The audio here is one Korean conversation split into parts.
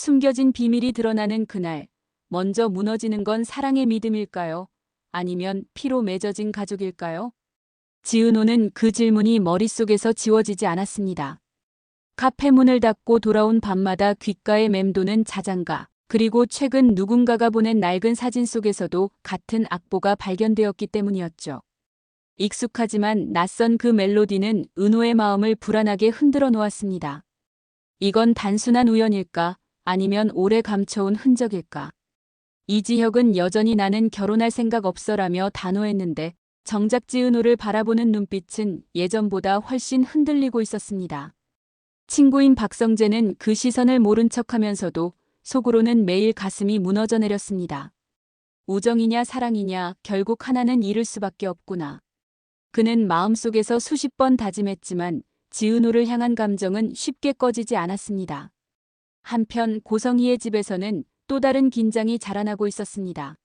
숨겨진 비밀이 드러나는 그날, 먼저 무너지는 건 사랑의 믿음일까요? 아니면 피로 맺어진 가족일까요? 지은호는 그 질문이 머릿속에서 지워지지 않았습니다. 카페 문을 닫고 돌아온 밤마다 귓가에 맴도는 자장가, 그리고 최근 누군가가 보낸 낡은 사진 속에서도 같은 악보가 발견되었기 때문이었죠. 익숙하지만 낯선 그 멜로디는 은호의 마음을 불안하게 흔들어 놓았습니다. 이건 단순한 우연일까? 아니면 오래 감춰온 흔적일까? 이지혁은 여전히 나는 결혼할 생각 없어라며 단호했는데 정작 지은호를 바라보는 눈빛은 예전보다 훨씬 흔들리고 있었습니다. 친구인 박성재는 그 시선을 모른 척하면서도 속으로는 매일 가슴이 무너져 내렸습니다. 우정이냐 사랑이냐 결국 하나는 잃을 수밖에 없구나. 그는 마음속에서 수십 번 다짐했지만 지은호를 향한 감정은 쉽게 꺼지지 않았습니다. 한편 고성희의 집에서는 또 다른 긴장이 자라나고 있었습니다.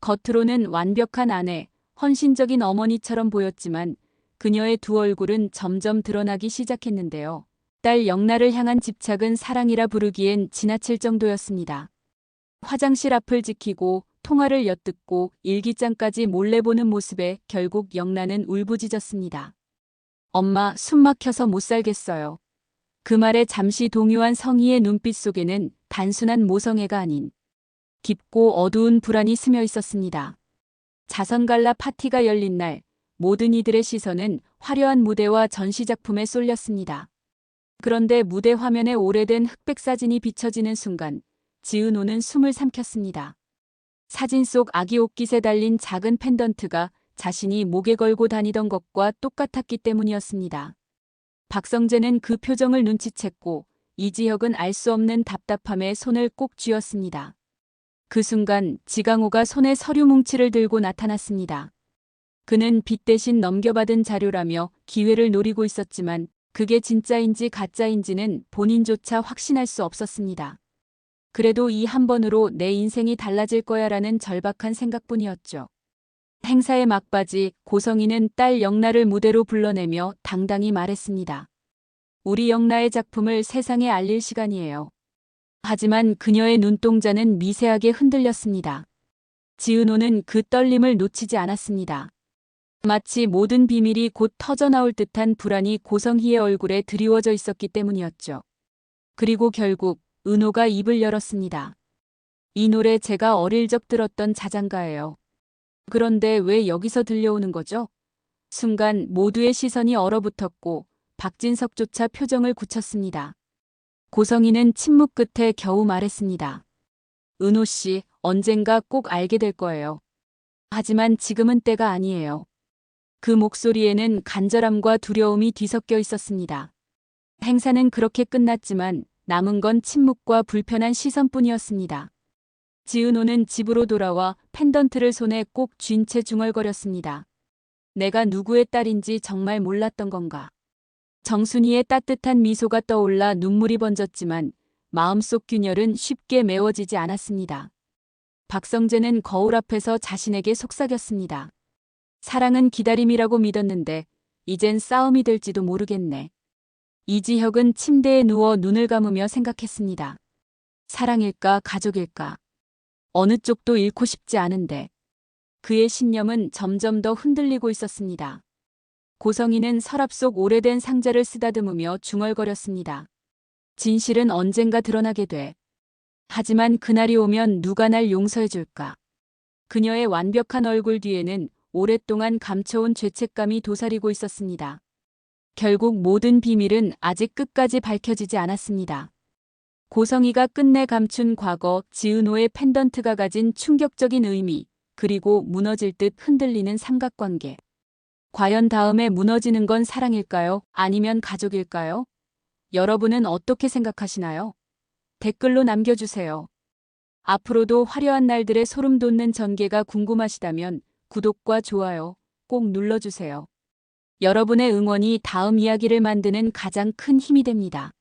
겉으로는 완벽한 아내, 헌신적인 어머니처럼 보였지만 그녀의 두 얼굴은 점점 드러나기 시작했는데요. 딸 영나를 향한 집착은 사랑이라 부르기엔 지나칠 정도였습니다. 화장실 앞을 지키고 통화를 엿듣고 일기장까지 몰래 보는 모습에 결국 영나는 울부짖었습니다. 엄마 숨 막혀서 못 살겠어요. 그 말에 잠시 동요한 성희의 눈빛 속에는 단순한 모성애가 아닌 깊고 어두운 불안이 스며 있었습니다. 자선갈라 파티가 열린 날 모든 이들의 시선은 화려한 무대와 전시작품에 쏠렸습니다. 그런데 무대 화면에 오래된 흑백 사진이 비춰지는 순간 지은호는 숨을 삼켰습니다. 사진 속 아기 옷깃에 달린 작은 펜던트가 자신이 목에 걸고 다니던 것과 똑같았기 때문이었습니다. 박성재는 그 표정을 눈치챘고 이지혁은 알 수 없는 답답함에 손을 꼭 쥐었습니다. 그 순간 지강호가 손에 서류 뭉치를 들고 나타났습니다. 그는 빚 대신 넘겨받은 자료라며 기회를 노리고 있었지만 그게 진짜인지 가짜인지는 본인조차 확신할 수 없었습니다. 그래도 이 한 번으로 내 인생이 달라질 거야라는 절박한 생각뿐이었죠. 행사의 막바지 고성이는 딸 영나를 무대로 불러내며 당당히 말했습니다. 우리 영나의 작품을 세상에 알릴 시간이에요. 하지만 그녀의 눈동자는 미세하게 흔들렸습니다. 지은호는 그 떨림을 놓치지 않았습니다. 마치 모든 비밀이 곧 터져나올 듯한 불안이 고성희의 얼굴에 드리워져 있었기 때문이었죠. 그리고 결국 은호가 입을 열었습니다. 이 노래 제가 어릴 적 들었던 자장가예요. 그런데 왜 여기서 들려오는 거죠? 순간 모두의 시선이 얼어붙었고 박진석조차 표정을 굳혔습니다. 고성이는 침묵 끝에 겨우 말했습니다. 은호 씨, 언젠가 꼭 알게 될 거예요. 하지만 지금은 때가 아니에요. 그 목소리에는 간절함과 두려움이 뒤섞여 있었습니다. 행사는 그렇게 끝났지만 남은 건 침묵과 불편한 시선뿐이었습니다. 지은호는 집으로 돌아와 펜던트를 손에 꼭 쥔 채 중얼거렸습니다. 내가 누구의 딸인지 정말 몰랐던 건가. 정순이의 따뜻한 미소가 떠올라 눈물이 번졌지만 마음속 균열은 쉽게 메워지지 않았습니다. 박성재는 거울 앞에서 자신에게 속삭였습니다. 사랑은 기다림이라고 믿었는데 이젠 싸움이 될지도 모르겠네. 이지혁은 침대에 누워 눈을 감으며 생각했습니다. 사랑일까 가족일까. 어느 쪽도 잃고 싶지 않은데. 그의 신념은 점점 더 흔들리고 있었습니다. 고성이는 서랍 속 오래된 상자를 쓰다듬으며 중얼거렸습니다. 진실은 언젠가 드러나게 돼. 하지만 그날이 오면 누가 날 용서해줄까. 그녀의 완벽한 얼굴 뒤에는 오랫동안 감춰온 죄책감이 도사리고 있었습니다. 결국 모든 비밀은 아직 끝까지 밝혀지지 않았습니다. 고성이가 끝내 감춘 과거 지은호의 펜던트가 가진 충격적인 의미, 그리고 무너질 듯 흔들리는 삼각관계. 과연 다음에 무너지는 건 사랑일까요? 아니면 가족일까요? 여러분은 어떻게 생각하시나요? 댓글로 남겨주세요. 앞으로도 화려한 날들의 소름 돋는 전개가 궁금하시다면 구독과 좋아요 꼭 눌러주세요. 여러분의 응원이 다음 이야기를 만드는 가장 큰 힘이 됩니다.